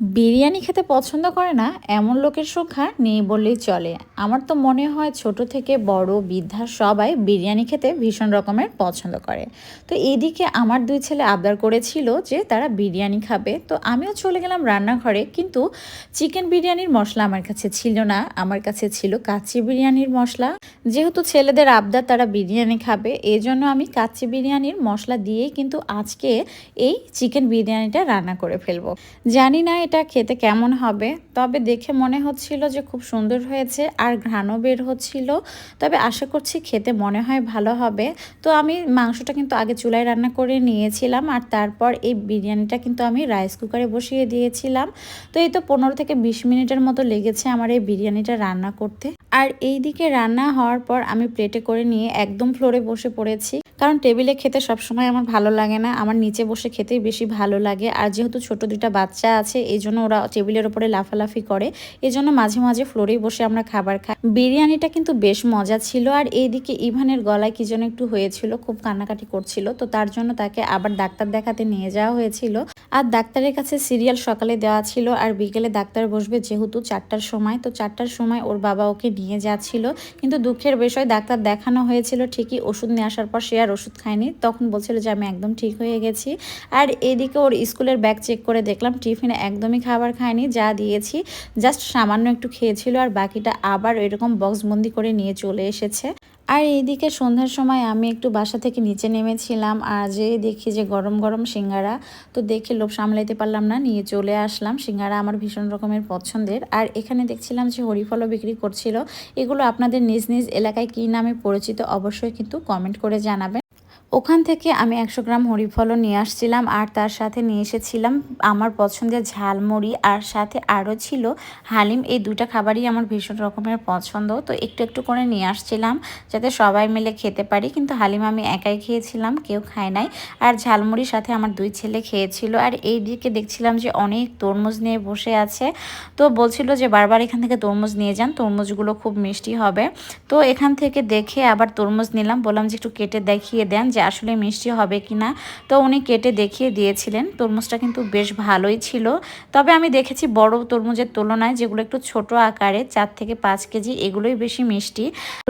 বিরিয়ানি খেতে পছন্দ করে না, এমন লোকের সংখ্যা নেই বললেই চলে। আমার তো মনে হয় ছোট থেকে বড় বৃদ্ধা সবাই বিরিয়ানি খেতে ভীষণ রকমের পছন্দ করে। তো এদিকে আমার দুই ছেলে আবদার করেছিল যে তারা বিরিয়ানি খাবে। তো আমিও চলে গেলাম রান্নাঘরে, কিন্তু চিকেন বিরিয়ানির মশলা আমার কাছে ছিল না। আমার কাছে ছিল কাচ্চি বিরিয়ানির মশলা। যেহেতু ছেলেদের আবদার তারা বিরিয়ানি খাবে এই জন্য আমি কাচ্চি বিরিয়ানির মশলা দিয়েই কিন্তু আজকে এই চিকেন বিরিয়ানিটা রান্না করে ফেলব। জানি না এটা খেতে কেমন হবে? তবে দেখে মনে হচ্ছিল যে খুব সুন্দর হয়েছে আর ঘ্রাণও বের হচ্ছিল। তবে আশা করছি খেতে মনে হয় ভালো হবে। তো আমি মাংসটা কিন্তু আগে চুলায় রান্না করে নিয়েছিলাম আর তারপর এই বিরিয়ানিটা কিন্তু আমি রাইস কুকারে বসিয়ে দিয়েছিলাম। তো এই তো পনেরো থেকে বিশ মিনিটের মতো লেগেছে আমার এই বিরিয়ানিটা রান্না করতে। আর এই দিকে রান্না হওয়ার পর আমি প্লেটে করে নিয়ে একদম ফ্লোরে বসে পড়েছি। কারণ টেবিলে খেতে সবসময় আমার ভালো লাগে না, আমার নিচে বসে খেতেই বেশি ভালো লাগে। আর যেহেতু ছোট দুইটা বাচ্চা আছে এই জন্য ওরা টেবিলের ওপরে লাফালাফি করে। এই জন্য মাঝে মাঝে ফ্লোরেই বসে আমরা খাবার খাই। বিরিয়ানিটা কিন্তু বেশ মজা ছিল, আর এইদিকে ইভানের গলায় কি যেন একটু হয়েছিল, খুব কান্নাকাটি করছিল। তো তার জন্য তাকে আবার ডাক্তার দেখাতে নিয়ে যাওয়া হয়েছিল। আর ডাক্তারের কাছে সিরিয়াল সকালে দেওয়া ছিল, আর বিকেলে ডাক্তার বসবে যেহেতু চারটার সময়। তো চারটার সময় ওর বাবা ওকে নিয়ে যাচ্ছিল, কিন্তু দুঃখের বিষয় ডাক্তার দেখানো হয়েছিল ঠিকই, ওষুধ নিয়ে আসার পর সে আর ওষুধ খায়নি, তখন বলছিল যে আমি একদম ঠিক হয়ে গেছি। আর এদিকে ওর স্কুলের ব্যাগ চেক করে দেখলাম টিফিনে একদমই খাবার খায়নি, যা দিয়েছি। জাস্ট সামান্য একটু খেয়েছিল আর বাকিটা আবার এরকম বক্সবন্দি করে নিয়ে চলে এসেছে। আর এইদিকে সন্ধ্যার সময় আমি একটু বাসা থেকে নিচে নেমেছিলাম, আর যে দেখি যে গরম গরম সিঙ্গারা, তো দেখে লোভ সামলাইতে পারলাম না, নিয়ে চলে আসলাম। সিঙ্গারা আমার ভীষণ রকমের পছন্দের। আর এখানে দেখছিলাম যে হরিফলও বিক্রি করছিল। এগুলো আপনাদের নিজ নিজ এলাকায় কী নামে পরিচিত, অবশ্যই কিন্তু কমেন্ট করে জানাবেন। ওখান থেকে আমি একশো গ্রাম হরিফলও নিয়ে আসছিলাম আর তার সাথে নিয়ে এসেছিলাম আমার পছন্দের ঝালমুড়ি আর সাথে আরও ছিল হালিম। এই দুটা খাবারই আমার ভীষণ রকমের পছন্দ। তো একটু একটু করে নিয়ে আসছিলাম যাতে সবাই মিলে খেতে পারি। কিন্তু হালিম আমি একাই খেয়েছিলাম, কেউ খায় নাই। আর ঝালমুড়ির সাথে আমার দুই ছেলে খেয়েছিল। আর এই দিকে দেখছিলাম যে অনেক তরমুজ নিয়ে বসে আছে। তো বলছিল যে বারবার এখান থেকে তরমুজ নিয়ে যান, তরমুজগুলো খুব মিষ্টি হবে। তো এখান থেকে দেখে আবার তরমুজ নিলাম। বললাম যে একটু কেটে দেখিয়ে দেন যে আসলে মিষ্টি হবে কি না তো উনি কেটে দেখিয়ে দিয়েছিলেন। তরমুজটা কিন্তু বেশ ভালোই ছিল। তবে আমি দেখেছি বড় তরমুজের তুলনায় যেগুলো একটু ছোট আকারে, চার থেকে পাঁচ কেজি, এগুলোই বেশি মিষ্টি।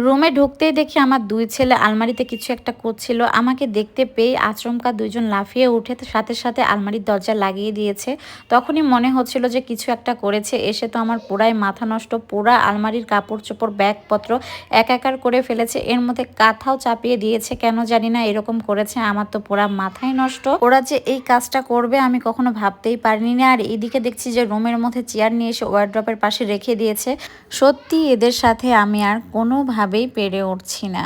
রুমে ঢুকতেই দেখি আমার দুই ছেলে আলমারিতে কিছু একটা করছিল। আমাকে দেখতে পেয়ে আচমকা দুইজন লাফিয়ে উঠে সাথে সাথে আলমারির দরজা লাগিয়ে দিয়েছে। তখনই মনে হচ্ছিল যে কিছু একটা করেছে। এসে তো আমার পুরাই মাথা নষ্ট, পুরা আলমারির কাপড় চোপড় ব্যাগপত্র একাকার করে ফেলেছে। এর মধ্যে কাঁথাও চাপিয়ে দিয়েছে, কেন জানি না এরকম করেছে, আমার তো পুরা মাথায় নষ্ট। ওরা যে এই কাজটা করবে আমি কখনো ভাবতেই পারিনি না। আর এইদিকে দেখছি যে রুমের মধ্যে চেয়ার নিয়ে এসে ওয়ার্ড্রপের পাশে রেখে দিয়েছে। সত্যি এদের সাথে আমি আর কোনোভাবেই পেরে উঠছি না।